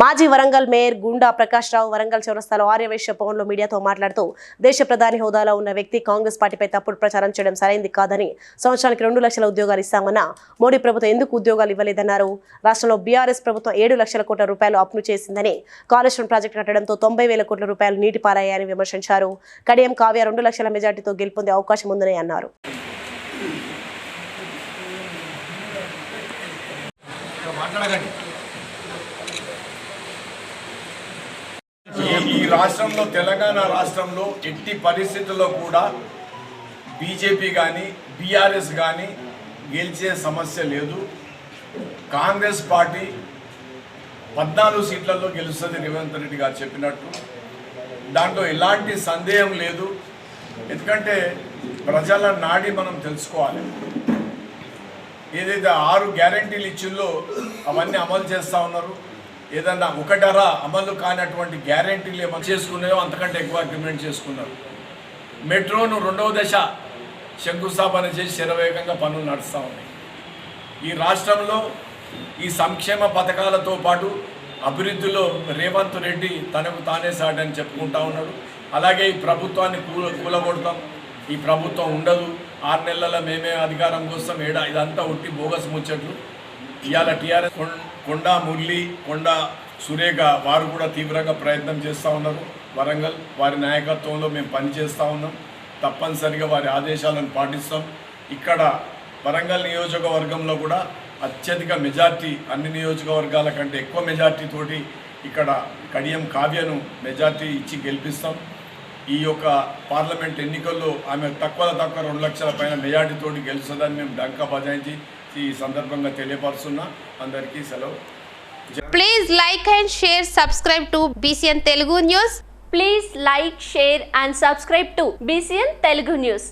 మాజీ వరంగల్ మేయర్ గుండా ప్రకాష్ రావు వరంగల్ చౌరస్తాలో ఆర్యవైశ్య భవన్లో మీడియాతో మాట్లాడుతూ దేశ ప్రధాని హోదాలో ఉన్న వ్యక్తి కాంగ్రెస్ పార్టీపై తప్పుడు ప్రచారం చేయడం సరైంది కాదని సంవత్సరానికి రెండు లక్షల ఉద్యోగాలు ఇస్తామన్న మోడీ ప్రభుత్వం ఎందుకు ఉద్యోగాలు ఇవ్వలేదన్నారు? రాష్ట్రంలో బీఆర్ఎస్ ప్రభుత్వం ఏడు లక్షల కోట్ల రూపాయలు అప్పును చేసిందని కాళేశ్వరం ప్రాజెక్టు కట్టడంతో తొంభై వేల కోట్ల రూపాయలు నీటి పాలయ్యాయని విమర్శించారు. కడియం కావ్య రెండు లక్షల మెజార్టీతో గెలుపొందే అవకాశం ఉందని అన్నారు. మాట్లాడకండి. ఈ- రాష్ట్రంలో తెలంగాణ రాష్ట్రంలో ఎట్టి పరిస్థితుల్లో కూడా బీజేపీ కానీ బీఆర్ఎస్ కానీ గెలిచే సమస్య లేదు. కాంగ్రెస్ పార్టీ పద్నాలుగు సీట్లలో గెలుస్తుంది రేవంత్ రెడ్డి గారు చెప్పినట్టు. దాంట్లో ఎలాంటి సందేహం లేదు. ఎందుకంటే ప్రజల నాడి మనం తెలుసుకోవాలి. ఏదైతే ఆరు గ్యారంటీలు ఇచ్చిల్లో అవన్నీ అమలు చేస్తూ ఉన్నారు. ఏదన్నా ఒకటర అమలు కానటువంటి గ్యారంటీలు ఏమైనా చేసుకున్నాయో అంతకంటే ఎక్కువ అగ్రిమెంట్ చేసుకున్నారు. మెట్రోను రెండవ దశ శంకుస్థాపన చేసి శరవేగంగా పనులు నడుస్తూ ఉన్నాయి. ఈ రాష్ట్రంలో ఈ సంక్షేమ పథకాలతో పాటు అభివృద్ధిలో రేవంత్ రెడ్డి తనకు తానే సాటని చెప్పుకుంటా ఉన్నాడు. అలాగే ఈ ప్రభుత్వాన్ని కూల కూలగొడతాం. ఈ ప్రభుత్వం ఉండదు. ఆరు నెలల మేమే అధికారం కోసం ఏడా ఇదంతా ఉట్టి బోగస్ ముచ్చట్లు. ఇవాళ టీఆర్ఎస్ కొండా మురళి కొండా సురేఖ వారు కూడా తీవ్రంగా ప్రయత్నం చేస్తూ ఉన్నారు. వరంగల్ వారి నాయకత్వంలో మేము పనిచేస్తూ ఉన్నాం. తప్పనిసరిగా వారి ఆదేశాలను పాటిస్తాం. ఇక్కడ వరంగల్ నియోజకవర్గంలో కూడా అత్యధిక మెజార్టీ అన్ని నియోజకవర్గాల కంటే ఎక్కువ మెజార్టీ తోటి ఇక్కడ కడియం కావ్యను మెజార్టీ ఇచ్చి గెలిపిస్తాం. ఈ యొక్క పార్లమెంట్ ఎన్నికల్లో ఆమె తక్కువ తక్కువ రెండు లక్షల పైన మెజార్టీతో గెలుస్తుందని మేము డంకా బజాయించి ఈ సందర్భంగా తెలియపరుస్తున్నా అందరికీ సెలవు Please like and share, subscribe to BCN Telugu News. Please like, share and subscribe to BCN Telugu News.